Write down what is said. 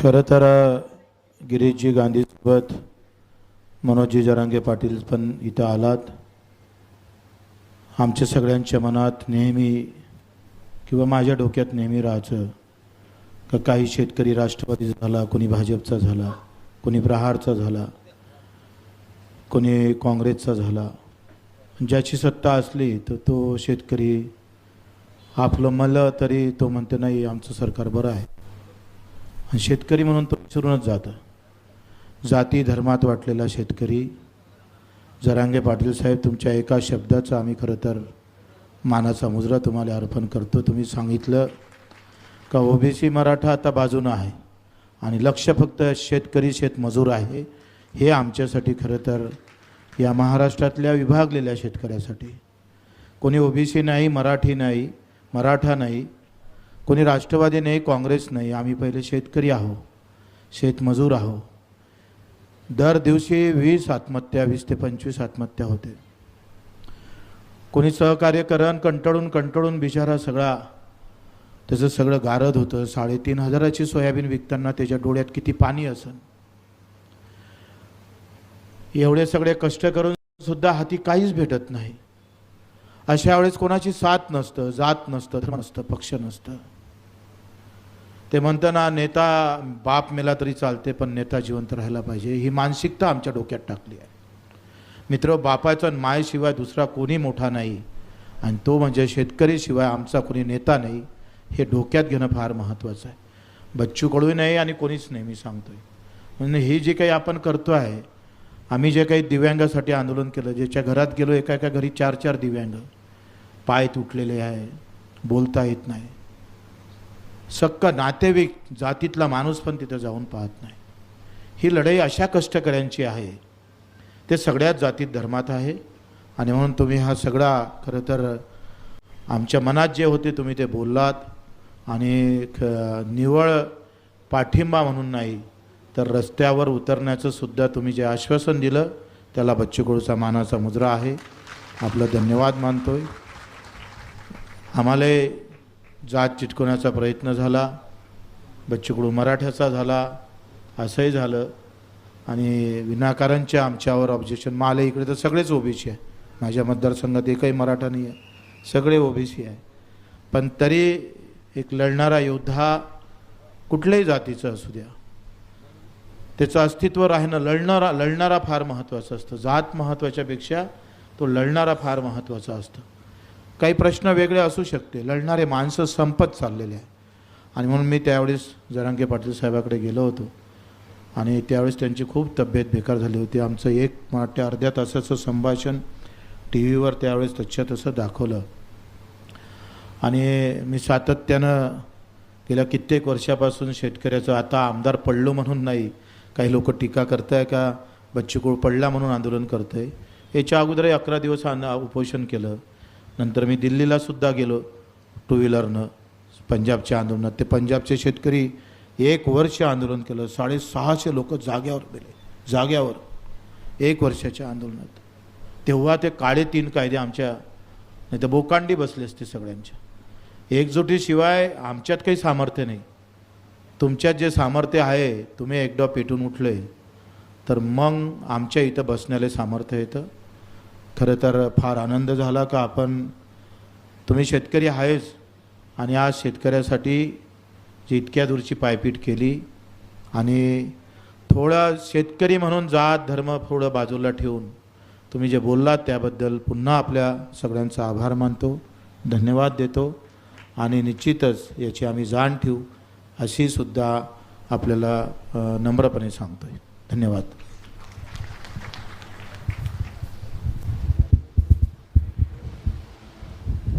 खरं तर गिरीशजी गांधीसोबत मनोजी जरांगे पाटील पण इथं आलात. आमच्या सगळ्यांच्या मनात नेहमी किंवा माझ्या डोक्यात नेहमी राहायचं का काही शेतकरी राष्ट्रवादी झाला कोणी भाजपचा झाला कोणी प्रहारचा झाला कोणी काँग्रेसचा झाला. ज्याची सत्ता असली तर तो शेतकरी आपलं मलं तरी तो म्हणतो नाही आमचं सरकार बरं आहे. आणि शेतकरी म्हणून तो विसरूनच जातं. जाती धर्मात वाटलेला शेतकरी जरांगे पाटील साहेब तुमच्या एका शब्दाचा आम्ही खरं तर मानाचा मुजरा तुम्हाला अर्पण करतो. तुम्ही सांगितलं का ओबीसी मराठा आता बाजूनं आहे आणि लक्ष फक्त शेतकरी शेतमजूर आहे हे आमच्यासाठी खरं तर या महाराष्ट्रातल्या विभागलेल्या शेतकऱ्यासाठी. कोणी ओबीसी नाही मराठी नाही मराठा नाही कोणी राष्ट्रवादी नाही काँग्रेस नाही आम्ही पहिले शेतकरी आहो शेतमजूर आहो. दर दिवशी वीस आत्महत्या वीस ते पंचवीस आत्महत्या होते. कोणी सहकार्य करण कंटाळून कंटाळून बिचारा सगळा त्याचं सगळं गारद होतं. साडेतीन हजाराची सोयाबीन विकताना त्याच्या डोळ्यात किती पाणी असन. एवढे सगळे कष्ट करून सुद्धा हाती काहीच भेटत नाही. अशा वेळेस कोणाची साथ नसतं जात नसतं धर्म नसतं पक्ष नसतं. ते म्हणतं ना नेता बाप मेला तरी चालते पण नेता जिवंत राहायला पाहिजे. ही मानसिकता आमच्या डोक्यात टाकली आहे. मित्र बापाचा मायशिवाय दुसरा कोणी मोठा नाही. आणि तो म्हणजे शेतकरीशिवाय आमचा कोणी नेता नाही हे डोक्यात घेणं फार महत्त्वाचं आहे. बच्चू कडू नाही आणि कोणीच नाही मी सांगतोय. म्हणजे ही जी काही आपण करतो आहे आम्ही जे काही दिव्यांगासाठी आंदोलन केलं ज्याच्या घरात गेलो एका एका घरी चार चार दिव्यांग. पाय तुटलेले आहे बोलता येत नाही. सक्क नातेवाईक जातीतला माणूस पण तिथं जाऊन पाहत नाही. ही लढाई अशा कष्टकऱ्यांची आहे. ते सगळ्याच जातीत धर्मात आहे आणि म्हणून तुम्ही हा सगळा खरं तर आमच्या मनात जे होते तुम्ही ते बोललात आणि ख निवळ पाठिंबा म्हणून नाही तर रस्त्यावर उतरण्याचं सुद्धा तुम्ही जे आश्वासन दिलं त्याला बच्चूकडूचा मानाचा मुजरा आहे. आपलं धन्यवाद मानतोय. आम्हाला जात चिटकवण्याचा प्रयत्न झाला बच्चूकडू मराठ्याचा झाला असंही झालं. आणि विनाकारांच्या आमच्यावर ऑब्जेक्शन माले इकडे तर सगळेच ओबीसी आहे. माझ्या मतदारसंघात एकही मराठा नाही आहे. सगळे ओबीसी आहे. पण तरी एक लढणारा योद्धा कुठल्याही जातीचं असू द्या. त्याचं अस्तित्व राहणं लढणारा लढणारा फार महत्त्वाचं असतं. जात महत्त्वाच्यापेक्षा तो लढणारा फार महत्त्वाचा असतं. काही प्रश्न वेगळे असू शकते. लढणारे माणसं संपत चाललेले आहे आणि म्हणून मी त्यावेळेस जरांगे पाटील साहेबाकडे गेलो होतो. आणि त्यावेळेस त्यांची खूप तब्येत बेकार झाली होती. आमचं एक वाटते अर्ध्या तासाचं संभाषण टी व्हीवर त्यावेळेस तच्या तसं दाखवलं. आणि मी सातत्यानं गेल्या कित्येक वर्षापासून शेतकऱ्याचं आता आमदार पडलो म्हणून नाही. काही लोक टीका करत आहे का बच्चीकूळ पडला म्हणून आंदोलन करतं आहे याच्या अगोदरही अकरा दिवस आंद उपोषण केलं. नंतर मी दिल्लीला सुद्धा गेलो टू व्हीलरनं पंजाबच्या आंदोलनात. ते पंजाबचे शेतकरी एक वर्ष आंदोलन केलं साडेसहाशे लोक जाग्यावर गेले जाग्यावर एक वर्षाच्या आंदोलनात. तेव्हा ते काळे तीन कायदे आमच्या नाही तर बोकांडी बसले असते सगळ्यांच्या. एकजुटीशिवाय आमच्यात काही सामर्थ्य नाही. तुमच्यात जे सामर्थ्य आहे तुम्ही एकदा पेटून उठले तर मग आमच्या इथं बसण्याला सामर्थ्य येतं. खरं तर फार आनंद झाला का आपण तुम्ही शेतकरी आहेच आणि आज शेतकऱ्यासाठी जी इतक्या दूरची पायपीट केली आणि थोडा शेतकरी म्हणून जात धर्म थोडं बाजूला ठेवून तुम्ही जे बोललात त्याबद्दल पुन्हा आपल्या सगळ्यांचा आभार मानतो धन्यवाद देतो आणि निश्चितच याची आम्ही जाण ठेवू अशी सुद्धा आपल्याला नम्रपणे सांगतोय. धन्यवाद.